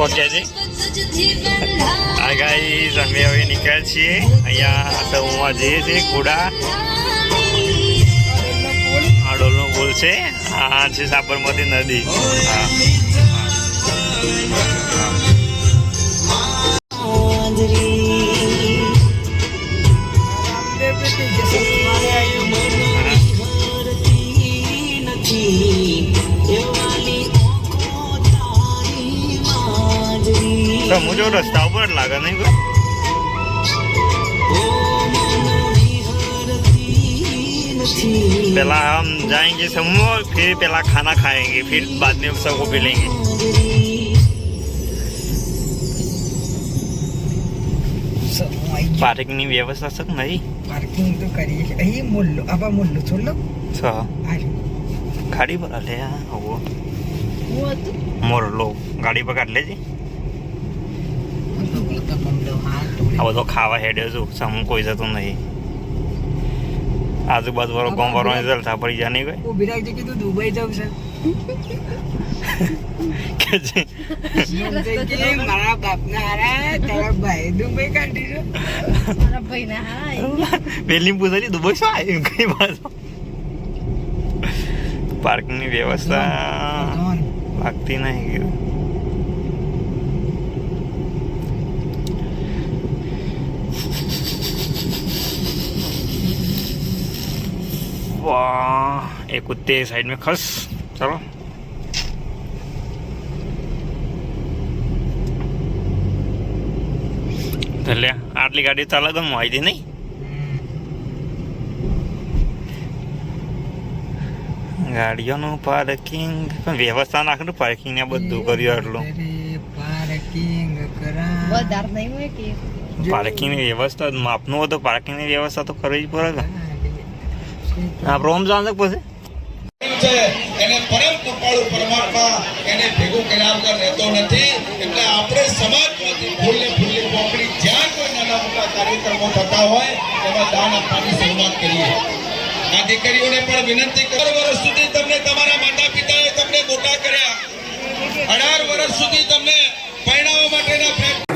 કોકે છે. આ ગાઈઝ અમે હવે નીકળ્યા છીએ. અહીંયા સમૂહમાં જઈએ છીએ કુડા આડોલનો પુલ છે. આ છે સાબરમતી નદી. હા. સમૂહ જો રસ્તા ઉપર જ લાગે નહીં કોઈ पहला हम जाएंगे समूह फिर पहला खाना खाएंगे फिर बाद में सबको मिलेंगे પાર્કિંગની વ્યવસ્થા છે કે નહીં પાર્કિંગ તો કરીએ છીએ અહીં મુલ્લો આબા મુલ્લો છોડલો છ આ ગાડી પર લે આવો મોરલો ગાડી પર કાઢ લેજે આ બધો ખાવા હેડ્યો છું સમ કોઈ જતું નહીં. આજુબાજુ વાળો ગામ વાળો જલસા પડી જાય નહીં કોઈ ઊભી રાખજે કીધું દુબઈ જવું છે. કે છે કે મારા બાપના હારા તારા ભાઈ દુબઈ કાઢી છે. મારા ભાઈના હાય. પેલી પૂછાડી દુબઈ શું આવ્યું કઈ બાજુ પાર્કિંગની વ્યવસ્થા લાગતી નહીં वाह एक कुत्ते साइड में खस चलो લે આટલી ગાડી તો અલગ જ આવી નહીં ગાડીઓનું પાર્કિંગ પણ વ્યવસ્થા નાખેલું પાર્કિંગ ને બધું કર્યું આટલું પાર્કિંગ કરા વધારે નહીં હોય કે પાર્કિંગ ની વ્યવસ્થા માપનું હોય તો પાર્કિંગ ની વ્યવસ્થા તો કરવી જ પડે કે આપણે ઓમ જાણ પછી? એને પરમ કૃપાળુ પરમાત્મા એને ભેગું કર્યા વગર રહેતો નથી. એટલે આપણે સમાજમાંથી ફૂલને ફૂલની પોકડી જ્યાં કોઈ નાના મોટા કાર્યક્રમો થતા હોય, એમાં દાન આપવાની શરૂઆત કરીએ. આ દીકરીઓને પણ વિનંતી કરો વર્ષ સુધી તમને તમારા માતા પિતાએ તમને મોટા કર્યા. અઢાર વર્ષ સુધી તમને પરણાવવા માટેના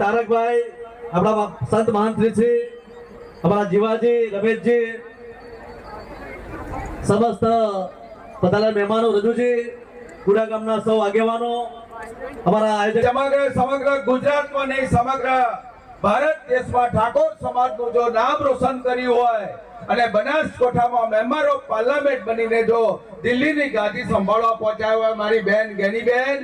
તારકભાઈ આપણા સંત મહાંત્રી છે અમારા જીવાજી, રમેશજી, સમસ્ત બધાના મહેમાનો, રજુજી કુડા ગામના સૌ આગેવાનો, અમારા આયોજક સમગ્ર સમગ્ર ગુજરાતમાં નહીં, સમગ્ર ભારત દેશમાં ઠાકોર સમાજનું જો નામ રોશન કર્યું હોય અને બનાસકોઠામાં મેમ્બર ઓફ પાર્લામેન્ટ બનીને જો દિલ્હીની ગાદી સંભાળવા પહોંચ્યા હોય, મારી બેન ગેનીબેન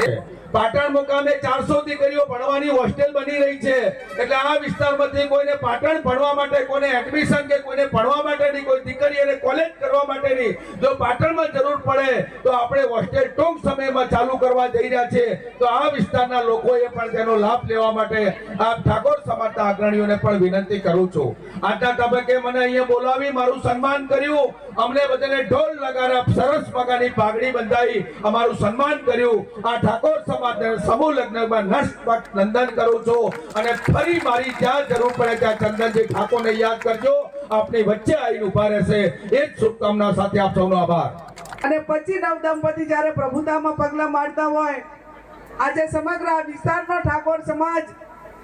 Yeah. પાટણ મુકામે ચારસો દીકરીઓ ભણવાની હોસ્ટેલ બની રહી છે. એટલે આ વિસ્તારમાંથી કોઈને પાટણ ભણવા માટે, કોઈને એડમિશન કે કોઈને ભણવા માટેની કોઈ દીકરીઓને કોલેજ કરવા માટેની જો પાટણમાં જરૂર પડે, તો આપણે હોસ્ટેલ ટૂંક સમયમાં ચાલુ કરવા જઈ રહ્યા છે. તો આ વિસ્તારના લોકોએ પણ તેનો લાભ લેવા માટે આ ઠાકોર સમાજના અગ્રણીઓને પણ વિનંતી કરું છું. આજના તબક્કે મને અહીંયા બોલાવી મારું સન્માન કર્યું. અમને બધાને ઢોલ લગાડા સરસ મગાની પાઘડી બંધાઈ અમારું સન્માન કર્યું. આ ઠાકોર સમાજને સમૂહ લગ્નમાં નષ્ટ નંદન કરું છું અને ફરી મારી જ્યાં જરૂર પડે ત્યાં ચંદનજી ઠાકોરને યાદ કરજો. આપની વચ્ચે આવીને ઊભા રહેશે. એ જ શુભકામના સાથે આપ સૌનો આભાર. અને પછી નવ દંપતી જ્યારે પ્રભુતામાં પગલા મારતા હોય, આજે સમગ્ર આ વિસ્તારનો ઠાકોર સમાજ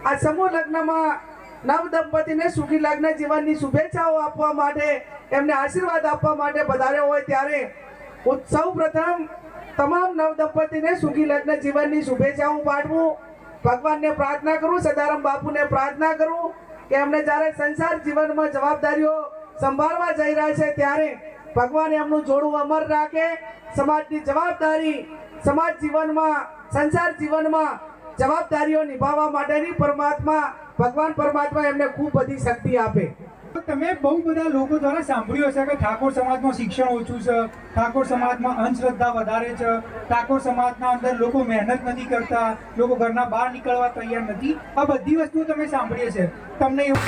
આ સમૂહ લગ્નમાં નવ દંપતીને સુખી લગ્ન જીવનની શુભેચ્છાઓ આપવા માટે, એમને આશીર્વાદ આપવા માટે પધાર્યો હોય ત્યારે સૌ પ્રથમ તમામ નવ દંપતીને સુખી લગ્ન જીવનની શુભેચ્છાઓ પાઠવું. ભગવાનને પ્રાર્થના કરું, સદારામ બાપુને પ્રાર્થના કરું કે એમને જ્યારે સંસાર જીવનમાં જવાબદારીઓ સંભાળવા જઈ રહ્યા છે ત્યારે ભગવાન એમનું જોડું અમર રાખે. સમાજની જવાબદારી સમાજ જીવનમાં, સંસાર જીવનમાં જવાબદારીઓ નિભાવવા માટેની પરમાત્મા, ભગવાન પરમાત્મા એમને ખૂબ બધી શક્તિ આપે. તમે બહુ બધા લોકો દ્વારા સાંભળ્યું હશે કે ઠાકોર સમાજમાં શિક્ષણ ઓછું છે, ઠાકોર સમાજમાં અંધશ્રદ્ધા વધારે છે, ઠાકોર સમાજના અંદર લોકો મહેનત નથી કરતા, લોકો ઘરના બહાર નીકળવા તૈયાર નથી. આ બધી વસ્તુઓ તમે સાંભળીએ છે તમને એવું